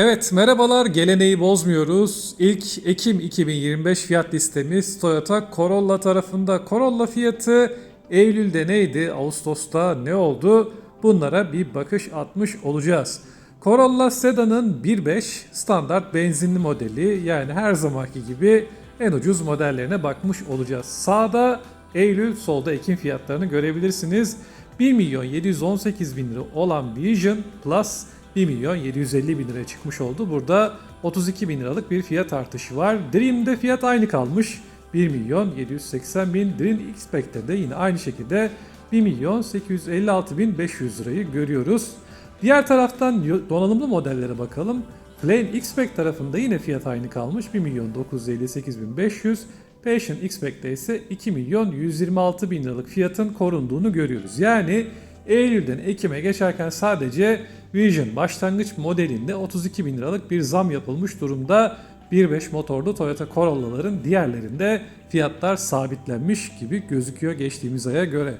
Evet merhabalar geleneği bozmuyoruz. İlk Ekim 2025 fiyat listemiz Toyota Corolla tarafında. Corolla fiyatı Eylül'de neydi? Ağustos'ta ne oldu? Bunlara bir bakış atmış olacağız. Corolla Sedan'ın 1.5 standart benzinli modeli yani her zamanki gibi en ucuz modellerine bakmış olacağız. Sağda Eylül, solda Ekim fiyatlarını görebilirsiniz. 1 milyon 718 bin lira olan Vision Plus 1 milyon 750 bin liraya çıkmış oldu. Burada 32 bin liralık bir fiyat artışı var. Dream'de fiyat aynı kalmış. 1 milyon 780 bin. Dream X-Pac'te de yine aynı şekilde 1 milyon 856 bin 500 lirayı görüyoruz. Diğer taraftan donanımlı modellere bakalım. Flame X-Pac tarafında yine fiyat aynı kalmış. 1 milyon 958 bin 500. Passion X-Pac'te ise 2 milyon 126 bin liralık fiyatın korunduğunu görüyoruz. Yani Eylül'den Ekim'e geçerken sadece Vision başlangıç modelinde 32 bin liralık bir zam yapılmış durumda. 1.5 motorlu Toyota Corolla'ların diğerlerinde fiyatlar sabitlenmiş gibi gözüküyor geçtiğimiz aya göre.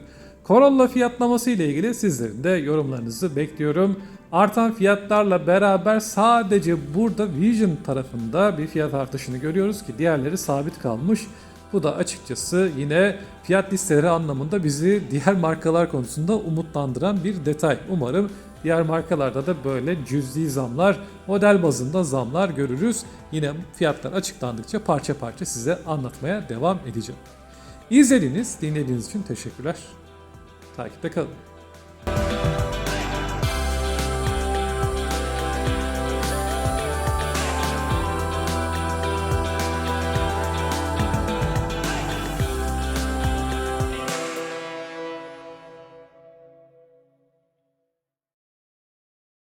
Corolla fiyatlaması ile ilgili sizlerin de yorumlarınızı bekliyorum. Artan fiyatlarla beraber sadece burada Vision tarafında bir fiyat artışını görüyoruz ki diğerleri sabit kalmış. Bu da açıkçası yine fiyat listeleri anlamında bizi diğer markalar konusunda umutlandıran bir detay. Umarım diğer markalarda da böyle cüzdi zamlar, model bazında zamlar görürüz. Yine fiyatlar açıklandıkça parça parça size anlatmaya devam edeceğim. İzlediğiniz, dinlediğiniz için teşekkürler. Takipte kalın.